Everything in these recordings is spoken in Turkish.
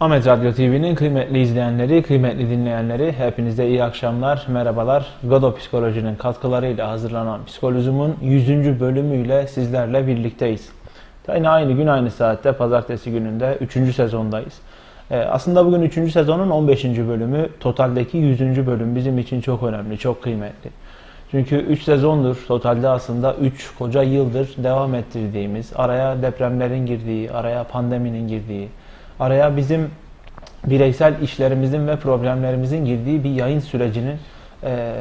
Ahmet Radyo TV'nin kıymetli izleyenleri, kıymetli dinleyenleri hepinize iyi akşamlar, merhabalar. Godo Psikoloji'nin katkılarıyla hazırlanan Psikolojim'in 100. bölümüyle sizlerle birlikteyiz. Yine aynı gün aynı saatte pazartesi gününde 3. sezondayız. Ee, aslında bugün 3. sezonun 15. bölümü, totaldeki 100. bölüm bizim için çok önemli, çok kıymetli. Çünkü 3 sezondur, totalde aslında 3 koca yıldır devam ettirdiğimiz, araya depremlerin girdiği, araya pandeminin girdiği, araya bizim bireysel işlerimizin ve problemlerimizin girdiği bir yayın sürecinin e,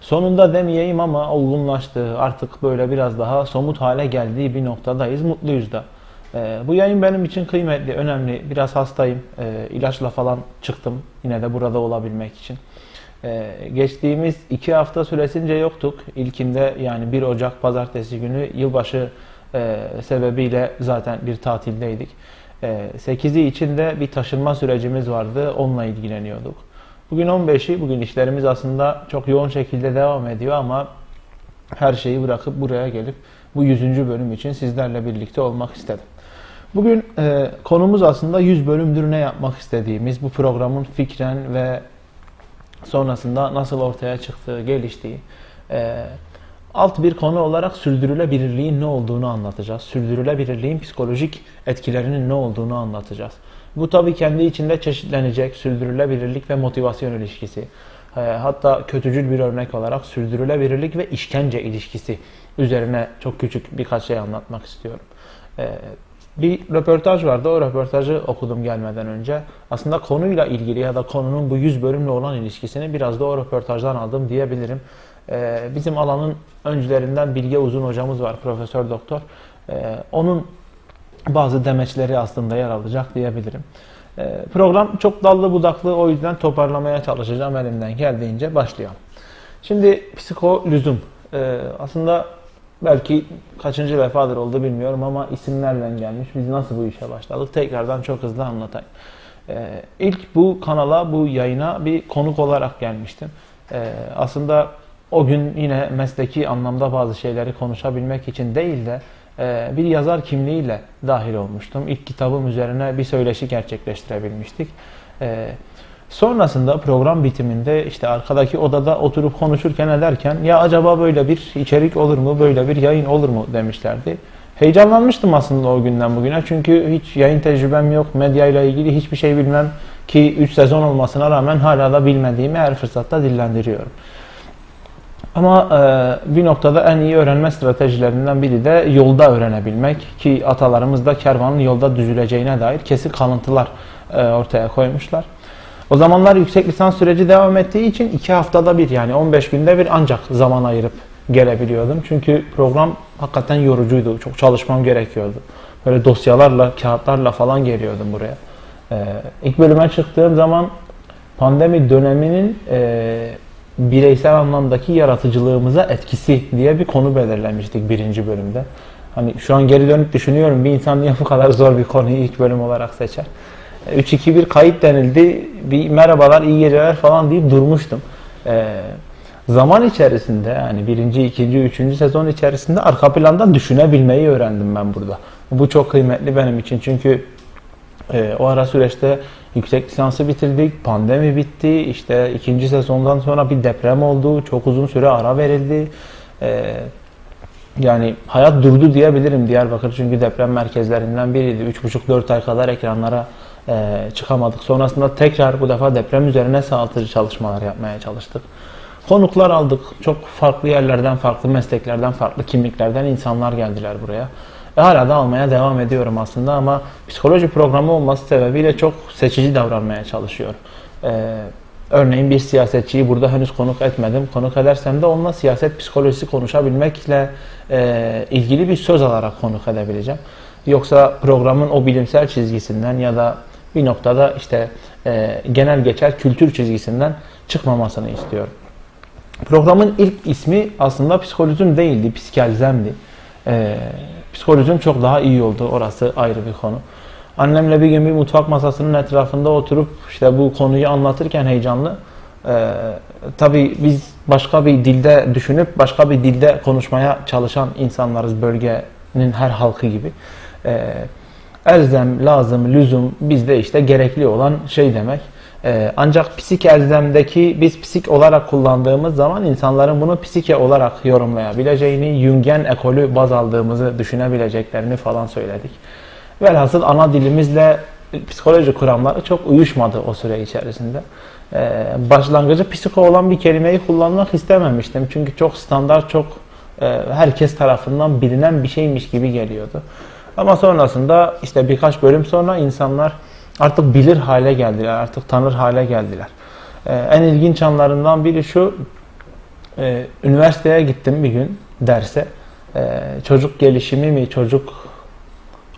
sonunda demeyeyim ama olgunlaştığı, artık böyle biraz daha somut hale geldiği bir noktadayız. Mutluyuz da. E, bu yayın benim için kıymetli, önemli. Biraz hastayım. E, ilaçla falan çıktım yine de burada olabilmek için. Ee, geçtiğimiz iki hafta süresince yoktuk. İlkinde yani 1 Ocak pazartesi günü yılbaşı e, sebebiyle zaten bir tatildeydik. E, 8'i için de bir taşınma sürecimiz vardı. Onunla ilgileniyorduk. Bugün 15'i, bugün işlerimiz aslında çok yoğun şekilde devam ediyor ama her şeyi bırakıp buraya gelip bu 100. bölüm için sizlerle birlikte olmak istedim. Bugün e, konumuz aslında 100 bölümdür ne yapmak istediğimiz, bu programın fikren ve sonrasında nasıl ortaya çıktığı, geliştiği, e, alt bir konu olarak sürdürülebilirliğin ne olduğunu anlatacağız. Sürdürülebilirliğin psikolojik etkilerinin ne olduğunu anlatacağız. Bu tabii kendi içinde çeşitlenecek sürdürülebilirlik ve motivasyon ilişkisi. E, hatta kötücül bir örnek olarak sürdürülebilirlik ve işkence ilişkisi üzerine çok küçük birkaç şey anlatmak istiyorum. E, bir röportaj vardı. O röportajı okudum gelmeden önce. Aslında konuyla ilgili ya da konunun bu 100 bölümle olan ilişkisini biraz da o röportajdan aldım diyebilirim. Ee, bizim alanın öncülerinden Bilge Uzun hocamız var, profesör doktor. Ee, onun bazı demeçleri aslında yer alacak diyebilirim. Ee, program çok dallı budaklı o yüzden toparlamaya çalışacağım elimden geldiğince başlayalım. Şimdi psikolüzum. Aslında Belki kaçıncı defadır oldu bilmiyorum ama isimlerden gelmiş. Biz nasıl bu işe başladık? Tekrardan çok hızlı anlatayım. Ee, ilk bu kanala, bu yayına bir konuk olarak gelmiştim. Ee, aslında o gün yine mesleki anlamda bazı şeyleri konuşabilmek için değil de e, bir yazar kimliğiyle dahil olmuştum. İlk kitabım üzerine bir söyleşi gerçekleştirebilmiştik. Ee, Sonrasında program bitiminde işte arkadaki odada oturup konuşurken ederken ya acaba böyle bir içerik olur mu, böyle bir yayın olur mu demişlerdi. Heyecanlanmıştım aslında o günden bugüne çünkü hiç yayın tecrübem yok, medya ile ilgili hiçbir şey bilmem ki 3 sezon olmasına rağmen hala da bilmediğimi her fırsatta dillendiriyorum. Ama e, bir noktada en iyi öğrenme stratejilerinden biri de yolda öğrenebilmek ki atalarımız da kervanın yolda düzüleceğine dair kesin kalıntılar e, ortaya koymuşlar. O zamanlar yüksek lisans süreci devam ettiği için iki haftada bir yani 15 günde bir ancak zaman ayırıp gelebiliyordum. Çünkü program hakikaten yorucuydu. Çok çalışmam gerekiyordu. Böyle dosyalarla, kağıtlarla falan geliyordum buraya. Ee, ilk bölüme çıktığım zaman pandemi döneminin e, bireysel anlamdaki yaratıcılığımıza etkisi diye bir konu belirlemiştik birinci bölümde. Hani şu an geri dönüp düşünüyorum bir insan niye bu kadar zor bir konuyu ilk bölüm olarak seçer. 3-2-1 kayıt denildi. Bir merhabalar, iyi geceler falan deyip durmuştum. Ee, zaman içerisinde yani birinci, ikinci, üçüncü sezon içerisinde arka plandan düşünebilmeyi öğrendim ben burada. Bu çok kıymetli benim için çünkü e, o ara süreçte yüksek lisansı bitirdik, pandemi bitti, işte ikinci sezondan sonra bir deprem oldu, çok uzun süre ara verildi. E, yani hayat durdu diyebilirim Diyarbakır çünkü deprem merkezlerinden biriydi. 3,5-4 ay kadar ekranlara e, çıkamadık. Sonrasında tekrar bu defa deprem üzerine sağaltıcı çalışmalar yapmaya çalıştık. Konuklar aldık. Çok farklı yerlerden, farklı mesleklerden, farklı kimliklerden insanlar geldiler buraya. E, hala da almaya devam ediyorum aslında ama psikoloji programı olması sebebiyle çok seçici davranmaya çalışıyorum. E, örneğin bir siyasetçiyi burada henüz konuk etmedim. Konuk edersem de onunla siyaset psikolojisi konuşabilmekle e, ilgili bir söz alarak konuk edebileceğim. Yoksa programın o bilimsel çizgisinden ya da bir noktada işte e, genel geçer kültür çizgisinden çıkmamasını istiyorum. Programın ilk ismi aslında psikolojim değildi, psikelzemdi. E, psikolojim çok daha iyi oldu, orası ayrı bir konu. Annemle bir gün bir mutfak masasının etrafında oturup işte bu konuyu anlatırken heyecanlı. Ee, tabii biz başka bir dilde düşünüp başka bir dilde konuşmaya çalışan insanlarız bölgenin her halkı gibi. Ee, Elzem, lazım, lüzum bizde işte gerekli olan şey demek. Ee, ancak psik elzemdeki biz psik olarak kullandığımız zaman insanların bunu psike olarak yorumlayabileceğini, Jungen ekolü baz aldığımızı düşünebileceklerini falan söyledik. Velhasıl ana dilimizle psikoloji kuramları çok uyuşmadı o süre içerisinde. Ee, başlangıcı psiko olan bir kelimeyi kullanmak istememiştim. Çünkü çok standart, çok e, herkes tarafından bilinen bir şeymiş gibi geliyordu. Ama sonrasında işte birkaç bölüm sonra insanlar artık bilir hale geldiler, artık tanır hale geldiler. Ee, en ilginç anlarından biri şu, e, üniversiteye gittim bir gün derse. Ee, çocuk gelişimi mi, çocuk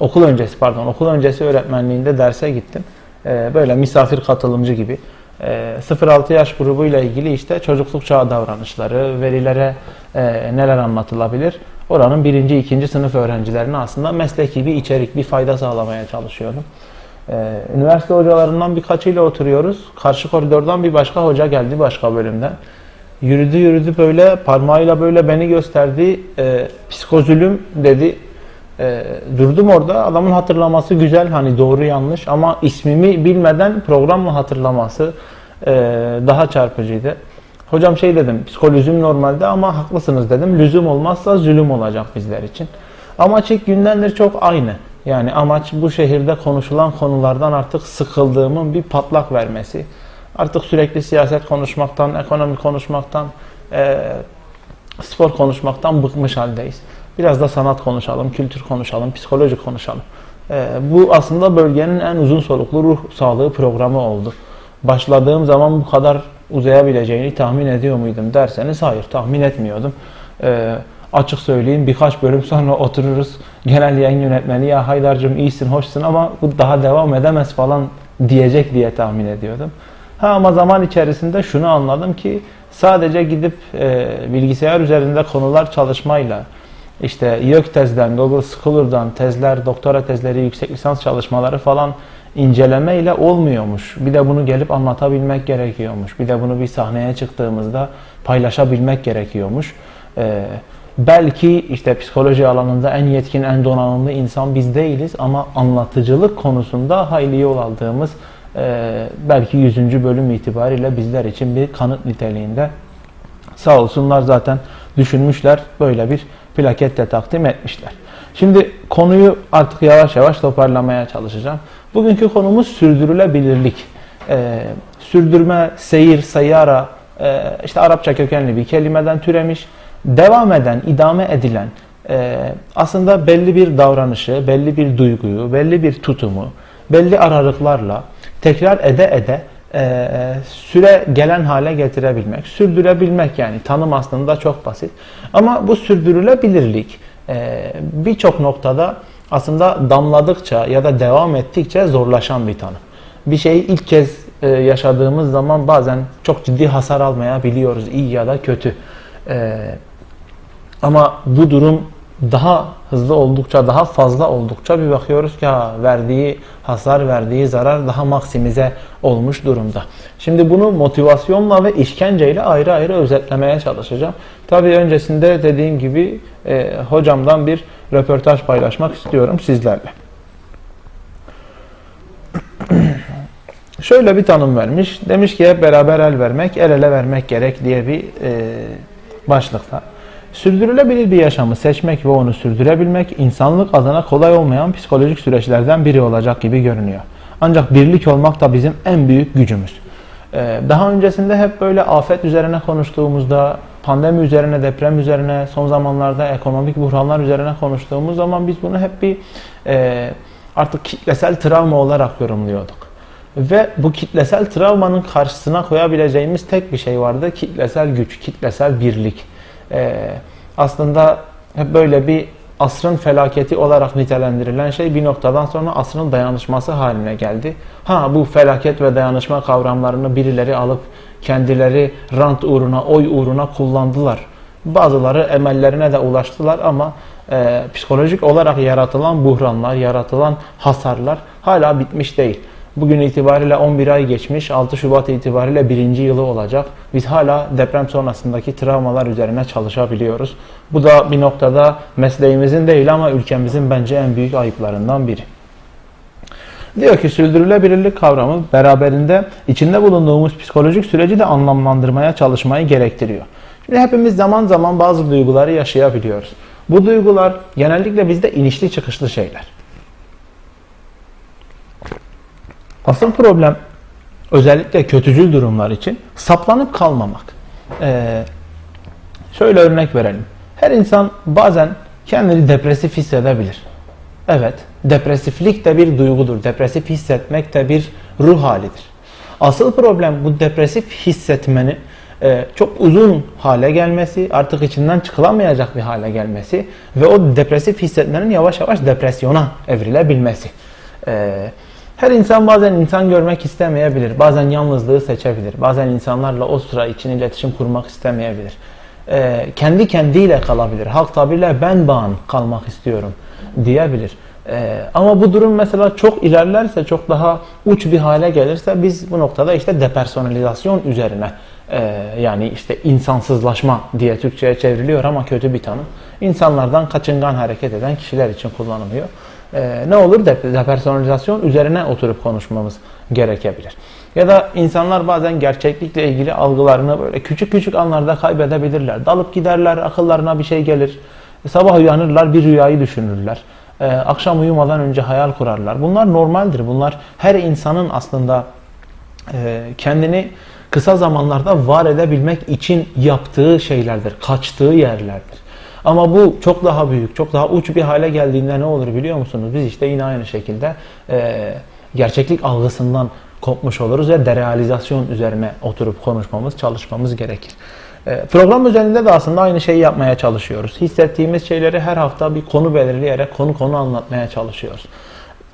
okul öncesi pardon, okul öncesi öğretmenliğinde derse gittim. Ee, böyle misafir katılımcı gibi. Ee, 0-6 yaş grubuyla ilgili işte çocukluk çağı davranışları, verilere e, neler anlatılabilir? Oranın birinci, ikinci sınıf öğrencilerine aslında mesleki bir içerik, bir fayda sağlamaya çalışıyordum. Ee, üniversite hocalarından birkaçıyla oturuyoruz. Karşı koridordan bir başka hoca geldi başka bölümden. Yürüdü yürüdü böyle parmağıyla böyle beni gösterdi. E, psikozülüm dedi. E, durdum orada. Adamın hatırlaması güzel hani doğru yanlış ama ismimi bilmeden programla hatırlaması e, daha çarpıcıydı. Hocam şey dedim psikolojim normalde ama haklısınız dedim. Lüzum olmazsa zulüm olacak bizler için. Amaç ilk gündendir çok aynı. Yani amaç bu şehirde konuşulan konulardan artık sıkıldığımın bir patlak vermesi. Artık sürekli siyaset konuşmaktan, ekonomi konuşmaktan, e, spor konuşmaktan bıkmış haldeyiz. Biraz da sanat konuşalım, kültür konuşalım, psikoloji konuşalım. E, bu aslında bölgenin en uzun soluklu ruh sağlığı programı oldu. Başladığım zaman bu kadar uzayabileceğini tahmin ediyor muydum derseniz hayır tahmin etmiyordum. E, açık söyleyeyim birkaç bölüm sonra otururuz. Genel yayın yönetmeni ya Haydar'cığım iyisin, hoşsun ama bu daha devam edemez falan diyecek diye tahmin ediyordum. Ha ama zaman içerisinde şunu anladım ki sadece gidip e, bilgisayar üzerinde konular çalışmayla işte YÖKTEZ'den, Google Scholar'dan tezler, doktora tezleri, yüksek lisans çalışmaları falan incelemeyle olmuyormuş. Bir de bunu gelip anlatabilmek gerekiyormuş. Bir de bunu bir sahneye çıktığımızda paylaşabilmek gerekiyormuş. Ee, belki işte psikoloji alanında en yetkin, en donanımlı insan biz değiliz ama anlatıcılık konusunda hayli yol aldığımız e, belki 100. bölüm itibariyle bizler için bir kanıt niteliğinde. Sağ olsunlar zaten düşünmüşler böyle bir plaket de takdim etmişler. Şimdi konuyu artık yavaş yavaş toparlamaya çalışacağım. Bugünkü konumuz sürdürülebilirlik. Ee, sürdürme, seyir, sayara, e, işte Arapça kökenli bir kelimeden türemiş. Devam eden, idame edilen, e, aslında belli bir davranışı, belli bir duyguyu, belli bir tutumu, belli aralıklarla tekrar ede ede e, süre gelen hale getirebilmek, sürdürebilmek yani tanım aslında çok basit. Ama bu sürdürülebilirlik e, birçok noktada aslında damladıkça ya da devam ettikçe zorlaşan bir tanım. Bir şeyi ilk kez e, yaşadığımız zaman bazen çok ciddi hasar almayabiliyoruz iyi ya da kötü. E, ama bu durum daha hızlı oldukça, daha fazla oldukça bir bakıyoruz ki ha, verdiği hasar, verdiği zarar daha maksimize olmuş durumda. Şimdi bunu motivasyonla ve işkenceyle ayrı ayrı özetlemeye çalışacağım. Tabii öncesinde dediğim gibi e, hocamdan bir röportaj paylaşmak istiyorum sizlerle. Şöyle bir tanım vermiş. Demiş ki hep beraber el vermek, el ele vermek gerek diye bir e, başlıkta. Sürdürülebilir bir yaşamı seçmek ve onu sürdürebilmek insanlık adına kolay olmayan psikolojik süreçlerden biri olacak gibi görünüyor. Ancak birlik olmak da bizim en büyük gücümüz. Ee, daha öncesinde hep böyle afet üzerine konuştuğumuzda, pandemi üzerine, deprem üzerine, son zamanlarda ekonomik buhranlar üzerine konuştuğumuz zaman biz bunu hep bir e, artık kitlesel travma olarak yorumluyorduk. Ve bu kitlesel travmanın karşısına koyabileceğimiz tek bir şey vardı. Kitlesel güç, kitlesel birlik e, aslında hep böyle bir asrın felaketi olarak nitelendirilen şey bir noktadan sonra asrın dayanışması haline geldi. Ha bu felaket ve dayanışma kavramlarını birileri alıp kendileri rant uğruna, oy uğruna kullandılar. Bazıları emellerine de ulaştılar ama e, psikolojik olarak yaratılan buhranlar, yaratılan hasarlar hala bitmiş değil. Bugün itibariyle 11 ay geçmiş, 6 Şubat itibariyle birinci yılı olacak. Biz hala deprem sonrasındaki travmalar üzerine çalışabiliyoruz. Bu da bir noktada mesleğimizin değil ama ülkemizin bence en büyük ayıplarından biri. Diyor ki sürdürülebilirlik kavramı beraberinde içinde bulunduğumuz psikolojik süreci de anlamlandırmaya çalışmayı gerektiriyor. Şimdi hepimiz zaman zaman bazı duyguları yaşayabiliyoruz. Bu duygular genellikle bizde inişli çıkışlı şeyler. Asıl problem özellikle kötücül durumlar için saplanıp kalmamak. Ee, şöyle örnek verelim. Her insan bazen kendini depresif hissedebilir. Evet, depresiflik de bir duygudur. Depresif hissetmek de bir ruh halidir. Asıl problem bu depresif hissetmenin e, çok uzun hale gelmesi, artık içinden çıkılamayacak bir hale gelmesi ve o depresif hissetmenin yavaş yavaş depresyona evrilebilmesi. E, her insan bazen insan görmek istemeyebilir, bazen yalnızlığı seçebilir, bazen insanlarla o sıra için iletişim kurmak istemeyebilir. E, kendi kendiyle kalabilir, halk tabirle ben bağın kalmak istiyorum diyebilir. Ee, ama bu durum mesela çok ilerlerse, çok daha uç bir hale gelirse biz bu noktada işte depersonalizasyon üzerine e, yani işte insansızlaşma diye Türkçe'ye çevriliyor ama kötü bir tanım. İnsanlardan kaçıngan hareket eden kişiler için kullanılıyor. Ee, ne olur depersonalizasyon üzerine oturup konuşmamız gerekebilir. Ya da insanlar bazen gerçeklikle ilgili algılarını böyle küçük küçük anlarda kaybedebilirler. Dalıp giderler, akıllarına bir şey gelir. Sabah uyanırlar, bir rüyayı düşünürler. Ee, akşam uyumadan önce hayal kurarlar. Bunlar normaldir. Bunlar her insanın aslında e, kendini kısa zamanlarda var edebilmek için yaptığı şeylerdir. Kaçtığı yerlerdir. Ama bu çok daha büyük, çok daha uç bir hale geldiğinde ne olur biliyor musunuz? Biz işte yine aynı şekilde e, gerçeklik algısından kopmuş oluruz ve derealizasyon üzerine oturup konuşmamız, çalışmamız gerekir. E, program üzerinde de aslında aynı şeyi yapmaya çalışıyoruz. Hissettiğimiz şeyleri her hafta bir konu belirleyerek konu konu anlatmaya çalışıyoruz.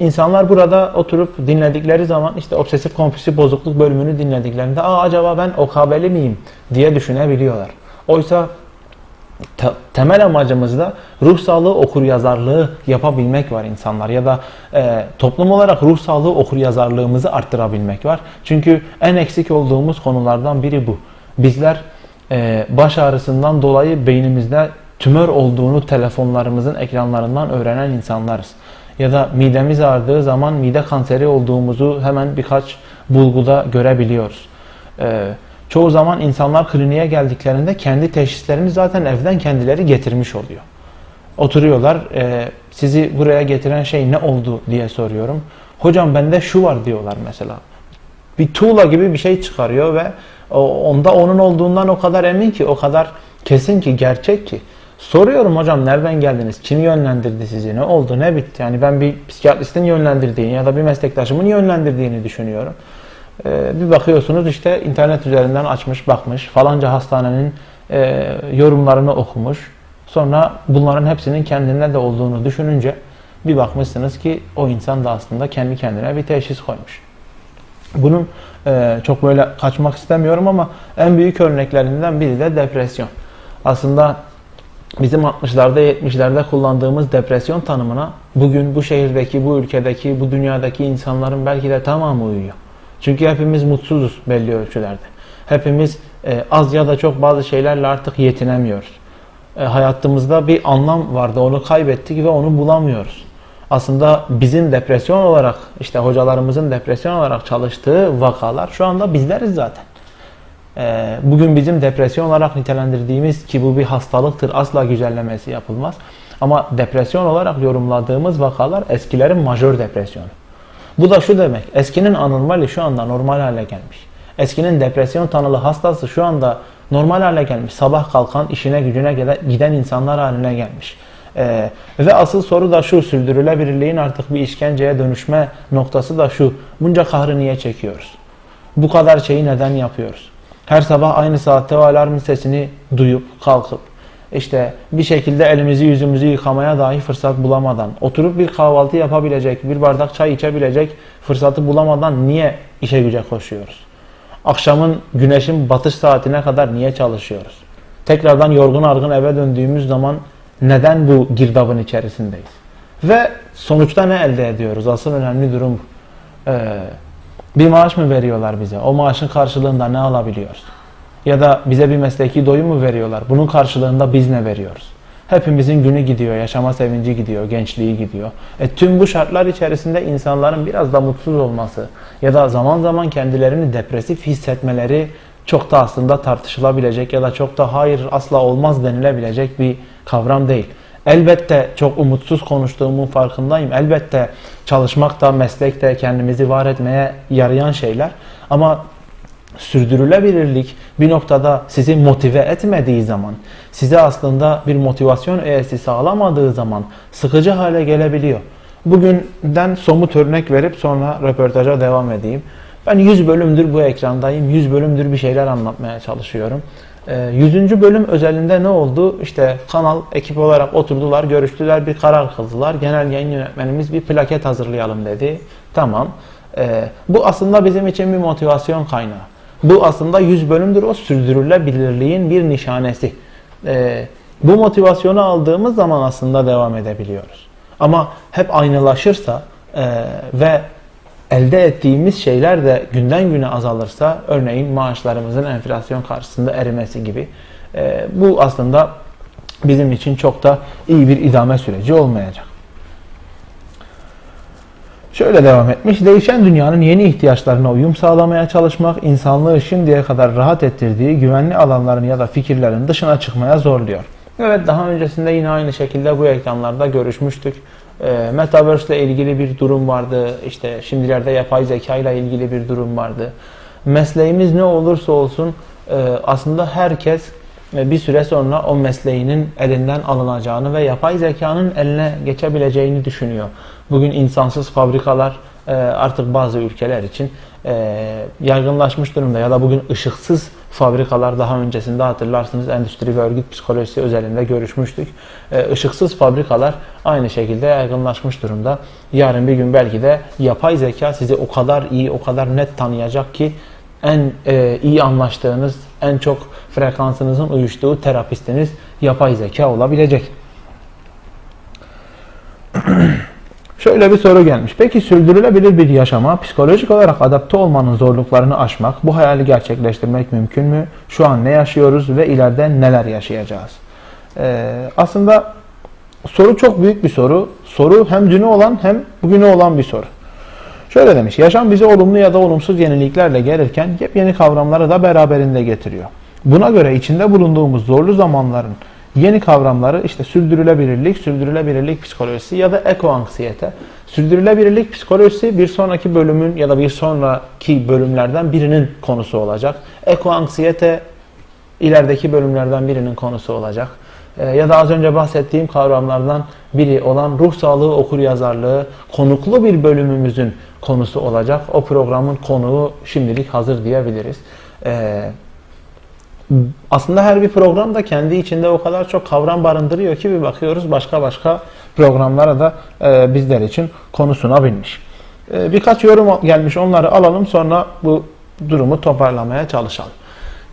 İnsanlar burada oturup dinledikleri zaman işte obsesif kompulsif bozukluk bölümünü dinlediklerinde Aa, acaba ben OKB'li miyim diye düşünebiliyorlar. Oysa te temel amacımız da ruh sağlığı okur yazarlığı yapabilmek var insanlar ya da e, toplum olarak ruh sağlığı okur yazarlığımızı arttırabilmek var. Çünkü en eksik olduğumuz konulardan biri bu. Bizler e, baş ağrısından dolayı beynimizde tümör olduğunu telefonlarımızın ekranlarından öğrenen insanlarız. Ya da midemiz ağrıdığı zaman mide kanseri olduğumuzu hemen birkaç bulguda görebiliyoruz. Ee, çoğu zaman insanlar kliniğe geldiklerinde kendi teşhislerini zaten evden kendileri getirmiş oluyor. Oturuyorlar, e, sizi buraya getiren şey ne oldu diye soruyorum. Hocam bende şu var diyorlar mesela. Bir tuğla gibi bir şey çıkarıyor ve onda onun olduğundan o kadar emin ki, o kadar kesin ki, gerçek ki. Soruyorum hocam nereden geldiniz? Kim yönlendirdi sizi? Ne oldu? Ne bitti? Yani ben bir psikiyatristin yönlendirdiğini ya da bir meslektaşımın yönlendirdiğini düşünüyorum. Ee, bir bakıyorsunuz işte internet üzerinden açmış bakmış falanca hastanenin e, yorumlarını okumuş. Sonra bunların hepsinin kendinde de olduğunu düşününce bir bakmışsınız ki o insan da aslında kendi kendine bir teşhis koymuş. Bunun e, çok böyle kaçmak istemiyorum ama en büyük örneklerinden biri de depresyon. Aslında bizim 60'larda 70'lerde kullandığımız depresyon tanımına bugün bu şehirdeki, bu ülkedeki, bu dünyadaki insanların belki de tamamı uyuyor. Çünkü hepimiz mutsuzuz belli ölçülerde. Hepimiz e, az ya da çok bazı şeylerle artık yetinemiyoruz. E, hayatımızda bir anlam vardı, onu kaybettik ve onu bulamıyoruz. Aslında bizim depresyon olarak, işte hocalarımızın depresyon olarak çalıştığı vakalar şu anda bizleriz zaten. Ee, bugün bizim depresyon olarak nitelendirdiğimiz ki bu bir hastalıktır asla güzellemesi yapılmaz. Ama depresyon olarak yorumladığımız vakalar eskilerin majör depresyonu. Bu da şu demek eskinin anormali şu anda normal hale gelmiş. Eskinin depresyon tanılı hastası şu anda normal hale gelmiş. Sabah kalkan işine gücüne giden insanlar haline gelmiş. Ee, ve asıl soru da şu sürdürülebilirliğin artık bir işkenceye dönüşme noktası da şu. Bunca kahrı niye çekiyoruz? Bu kadar şeyi neden yapıyoruz? Her sabah aynı saatte o alarmın sesini duyup kalkıp işte bir şekilde elimizi yüzümüzü yıkamaya dahi fırsat bulamadan oturup bir kahvaltı yapabilecek, bir bardak çay içebilecek fırsatı bulamadan niye işe güce koşuyoruz? Akşamın güneşin batış saatine kadar niye çalışıyoruz? Tekrardan yorgun argın eve döndüğümüz zaman neden bu girdabın içerisindeyiz? Ve sonuçta ne elde ediyoruz? Asıl önemli durum. Ee, bir maaş mı veriyorlar bize? O maaşın karşılığında ne alabiliyoruz? Ya da bize bir mesleki doyum mu veriyorlar? Bunun karşılığında biz ne veriyoruz? Hepimizin günü gidiyor, yaşama sevinci gidiyor, gençliği gidiyor. E, tüm bu şartlar içerisinde insanların biraz da mutsuz olması ya da zaman zaman kendilerini depresif hissetmeleri çok da aslında tartışılabilecek ya da çok da hayır asla olmaz denilebilecek bir kavram değil. Elbette çok umutsuz konuştuğumun farkındayım. Elbette çalışmak da, meslek de kendimizi var etmeye yarayan şeyler. Ama sürdürülebilirlik bir noktada sizi motive etmediği zaman, size aslında bir motivasyon öğesi sağlamadığı zaman sıkıcı hale gelebiliyor. Bugünden somut örnek verip sonra röportaja devam edeyim. Ben 100 bölümdür bu ekrandayım. 100 bölümdür bir şeyler anlatmaya çalışıyorum. 100. Ee, bölüm özelinde ne oldu? İşte kanal ekip olarak oturdular, görüştüler, bir karar kıldılar. Genel yayın yönetmenimiz bir plaket hazırlayalım dedi. Tamam. Ee, bu aslında bizim için bir motivasyon kaynağı. Bu aslında 100 bölümdür o sürdürülebilirliğin bir nişanesi. Ee, bu motivasyonu aldığımız zaman aslında devam edebiliyoruz. Ama hep aynılaşırsa e, ve elde ettiğimiz şeyler de günden güne azalırsa, örneğin maaşlarımızın enflasyon karşısında erimesi gibi, e, bu aslında bizim için çok da iyi bir idame süreci olmayacak. Şöyle devam etmiş. Değişen dünyanın yeni ihtiyaçlarına uyum sağlamaya çalışmak, insanlığı şimdiye kadar rahat ettirdiği güvenli alanların ya da fikirlerin dışına çıkmaya zorluyor. Evet daha öncesinde yine aynı şekilde bu ekranlarda görüşmüştük. E, Metaverse ile ilgili bir durum vardı. İşte şimdilerde yapay zeka ile ilgili bir durum vardı. Mesleğimiz ne olursa olsun e, aslında herkes bir süre sonra o mesleğinin elinden alınacağını ve yapay zekanın eline geçebileceğini düşünüyor. Bugün insansız fabrikalar e, artık bazı ülkeler için e, yaygınlaşmış durumda ya da bugün ışıksız fabrikalar daha öncesinde hatırlarsınız endüstri ve örgüt psikolojisi özelinde görüşmüştük. E, ışıksız fabrikalar aynı şekilde yaygınlaşmış durumda. Yarın bir gün belki de yapay zeka sizi o kadar iyi, o kadar net tanıyacak ki en e, iyi anlaştığınız, en çok frekansınızın uyuştuğu terapistiniz yapay zeka olabilecek. Şöyle bir soru gelmiş. Peki sürdürülebilir bir yaşama psikolojik olarak adapte olmanın zorluklarını aşmak, bu hayali gerçekleştirmek mümkün mü? Şu an ne yaşıyoruz ve ileride neler yaşayacağız? Ee, aslında soru çok büyük bir soru. Soru hem dünü olan hem bugünü olan bir soru. Şöyle demiş, yaşam bize olumlu ya da olumsuz yeniliklerle gelirken yepyeni kavramları da beraberinde getiriyor. Buna göre içinde bulunduğumuz zorlu zamanların yeni kavramları işte sürdürülebilirlik, sürdürülebilirlik psikolojisi ya da ekoanksiyete. Sürdürülebilirlik psikolojisi bir sonraki bölümün ya da bir sonraki bölümlerden birinin konusu olacak. Ekoanksiyete ilerideki bölümlerden birinin konusu olacak. Ee, ya da az önce bahsettiğim kavramlardan biri olan ruh sağlığı okur yazarlığı konuklu bir bölümümüzün konusu olacak. O programın konuğu şimdilik hazır diyebiliriz. Ee, aslında her bir program da kendi içinde o kadar çok kavram barındırıyor ki bir bakıyoruz başka başka programlara da e, bizler için konu sunabilmiş. E, birkaç yorum gelmiş onları alalım sonra bu durumu toparlamaya çalışalım.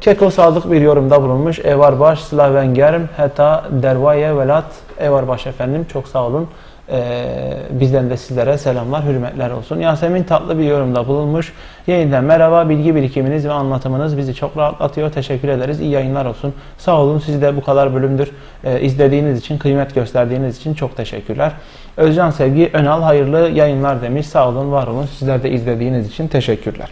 Keko Sadık bir yorumda bulunmuş. Evar baş, Slaven germ, heta dervaye velat. Evar baş efendim çok sağ olun. Ee, bizden de sizlere selamlar, hürmetler olsun. Yasemin tatlı bir yorumda bulunmuş. Yeniden merhaba, bilgi birikiminiz ve anlatımınız bizi çok rahatlatıyor. Teşekkür ederiz. İyi yayınlar olsun. Sağ olun. Sizi de bu kadar bölümdür e, izlediğiniz için, kıymet gösterdiğiniz için çok teşekkürler. Özcan Sevgi Önal hayırlı yayınlar demiş. Sağ olun, var olun. Sizler de izlediğiniz için teşekkürler.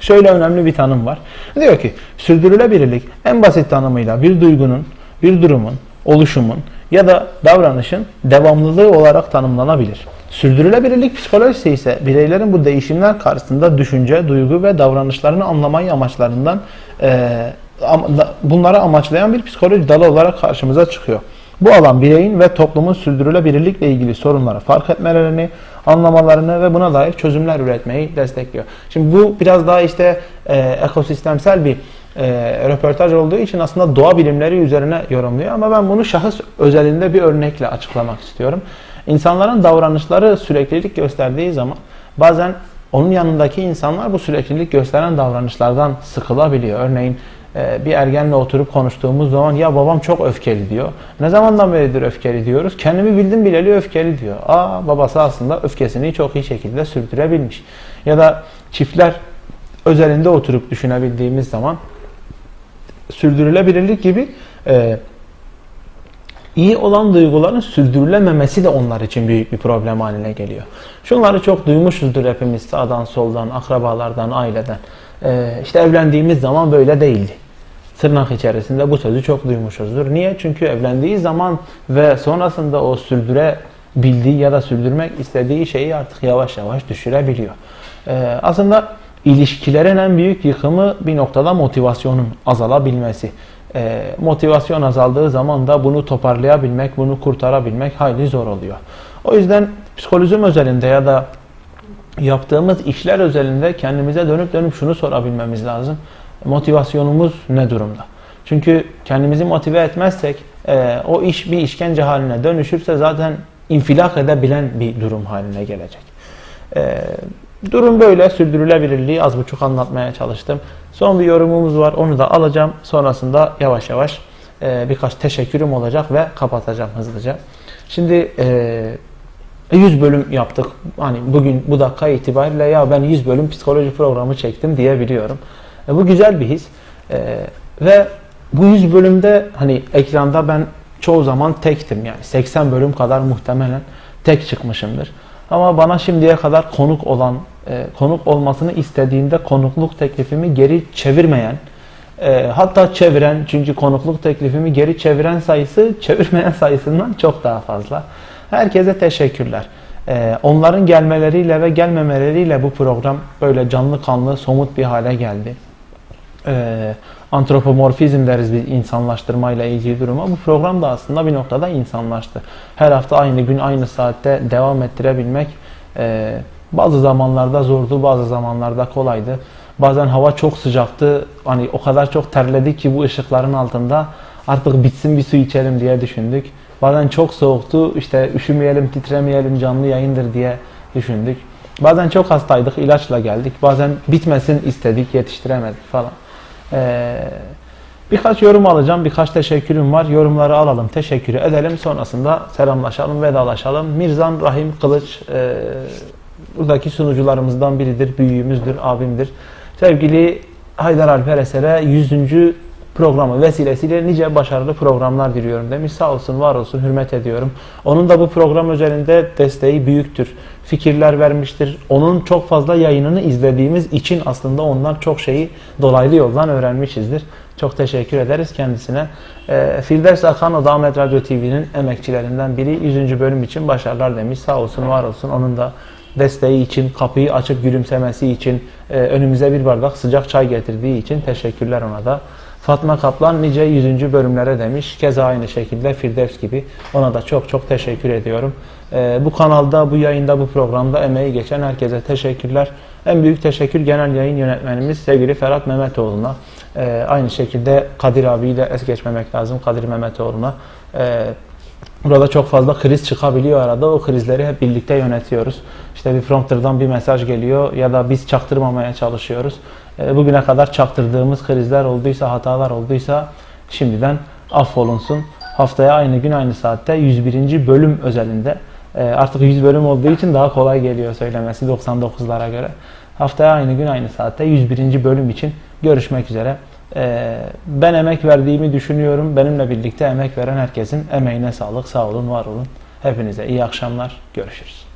Şöyle önemli bir tanım var. Diyor ki sürdürülebilirlik en basit tanımıyla bir duygunun, bir durumun, oluşumun ya da davranışın devamlılığı olarak tanımlanabilir. Sürdürülebilirlik psikolojisi ise bireylerin bu değişimler karşısında düşünce, duygu ve davranışlarını anlamayı amaçlarından e, bunları amaçlayan bir psikoloji dalı olarak karşımıza çıkıyor. Bu alan bireyin ve toplumun sürdürülebilirlikle ilgili sorunları fark etmelerini, anlamalarını ve buna dair çözümler üretmeyi destekliyor. Şimdi bu biraz daha işte e, ekosistemsel bir e, röportaj olduğu için aslında doğa bilimleri üzerine yorumluyor ama ben bunu şahıs özelinde bir örnekle açıklamak istiyorum. İnsanların davranışları süreklilik gösterdiği zaman bazen onun yanındaki insanlar bu süreklilik gösteren davranışlardan sıkılabiliyor. Örneğin bir ergenle oturup konuştuğumuz zaman ya babam çok öfkeli diyor. Ne zamandan beridir öfkeli diyoruz? Kendimi bildim bileli öfkeli diyor. Aa babası aslında öfkesini çok iyi şekilde sürdürebilmiş. Ya da çiftler özelinde oturup düşünebildiğimiz zaman sürdürülebilirlik gibi e, iyi olan duyguların sürdürülememesi de onlar için büyük bir problem haline geliyor. Şunları çok duymuşuzdur hepimiz sağdan soldan, akrabalardan, aileden. Ee, işte evlendiğimiz zaman böyle değildi. Tırnak içerisinde bu sözü çok duymuşuzdur. Niye? Çünkü evlendiği zaman ve sonrasında o sürdürebildiği ya da sürdürmek istediği şeyi artık yavaş yavaş düşürebiliyor. Ee, aslında ilişkilerin en büyük yıkımı bir noktada motivasyonun azalabilmesi. Ee, motivasyon azaldığı zaman da bunu toparlayabilmek, bunu kurtarabilmek hayli zor oluyor. O yüzden psikolojim özelinde ya da yaptığımız işler özelinde kendimize dönüp dönüp şunu sorabilmemiz lazım. Motivasyonumuz ne durumda? Çünkü kendimizi motive etmezsek e, o iş bir işkence haline dönüşürse zaten infilak edebilen bir durum haline gelecek. E, durum böyle sürdürülebilirliği az buçuk anlatmaya çalıştım. Son bir yorumumuz var onu da alacağım. Sonrasında yavaş yavaş e, birkaç teşekkürüm olacak ve kapatacağım hızlıca. Şimdi 100 bölüm yaptık. Hani bugün bu dakika itibariyle ya ben 100 bölüm psikoloji programı çektim diyebiliyorum. E, bu güzel bir his. E, ve bu 100 bölümde hani ekranda ben çoğu zaman tektim yani 80 bölüm kadar muhtemelen tek çıkmışımdır. Ama bana şimdiye kadar konuk olan, e, konuk olmasını istediğinde konukluk teklifimi geri çevirmeyen, e, hatta çeviren çünkü konukluk teklifimi geri çeviren sayısı çevirmeyen sayısından çok daha fazla. Herkese teşekkürler. E, onların gelmeleriyle ve gelmemeleriyle bu program böyle canlı kanlı somut bir hale geldi. E, antropomorfizm deriz biz insanlaştırmayla ilgili duruma. Bu program da aslında bir noktada insanlaştı. Her hafta aynı gün aynı saatte devam ettirebilmek e, bazı zamanlarda zordu, bazı zamanlarda kolaydı. Bazen hava çok sıcaktı. Hani o kadar çok terledik ki bu ışıkların altında artık bitsin bir su içelim diye düşündük. Bazen çok soğuktu. işte üşümeyelim, titremeyelim, canlı yayındır diye düşündük. Bazen çok hastaydık, ilaçla geldik. Bazen bitmesin istedik, yetiştiremedik falan. Ee, birkaç yorum alacağım, birkaç teşekkürüm var. Yorumları alalım, teşekkür edelim. Sonrasında selamlaşalım, vedalaşalım. Mirzan Rahim Kılıç e, buradaki sunucularımızdan biridir, büyüğümüzdür, abimdir. Sevgili Haydar Alper Eser'e 100. programı vesilesiyle nice başarılı programlar diliyorum demiş. Sağ olsun, var olsun, hürmet ediyorum. Onun da bu program üzerinde desteği büyüktür. Fikirler vermiştir. Onun çok fazla yayınını izlediğimiz için aslında ondan çok şeyi dolaylı yoldan öğrenmişizdir. Çok teşekkür ederiz kendisine. E, Firdevs Akan o da Ahmet Radyo TV'nin emekçilerinden biri. 100. bölüm için başarılar demiş. Sağ olsun, var olsun. Onun da desteği için, kapıyı açıp gülümsemesi için, e, önümüze bir bardak sıcak çay getirdiği için teşekkürler ona da. Fatma Kaplan nice 100. bölümlere demiş. Keza aynı şekilde Firdevs gibi. Ona da çok çok teşekkür ediyorum. Ee, bu kanalda, bu yayında, bu programda emeği geçen herkese teşekkürler. En büyük teşekkür genel yayın yönetmenimiz sevgili Ferhat Mehmetoğlu'na. Ee, aynı şekilde Kadir abiyi de es geçmemek lazım. Kadir Mehmetoğlu'na. Ee, Burada çok fazla kriz çıkabiliyor arada. O krizleri hep birlikte yönetiyoruz. İşte bir prompterdan bir mesaj geliyor ya da biz çaktırmamaya çalışıyoruz. E, bugüne kadar çaktırdığımız krizler olduysa, hatalar olduysa şimdiden affolunsun. Haftaya aynı gün aynı saatte 101. bölüm özelinde e, artık 100 bölüm olduğu için daha kolay geliyor söylemesi 99'lara göre. Haftaya aynı gün aynı saatte 101. bölüm için görüşmek üzere. E, ben emek verdiğimi düşünüyorum. Benimle birlikte emek veren herkesin emeğine sağlık. Sağ olun, var olun. Hepinize iyi akşamlar. Görüşürüz.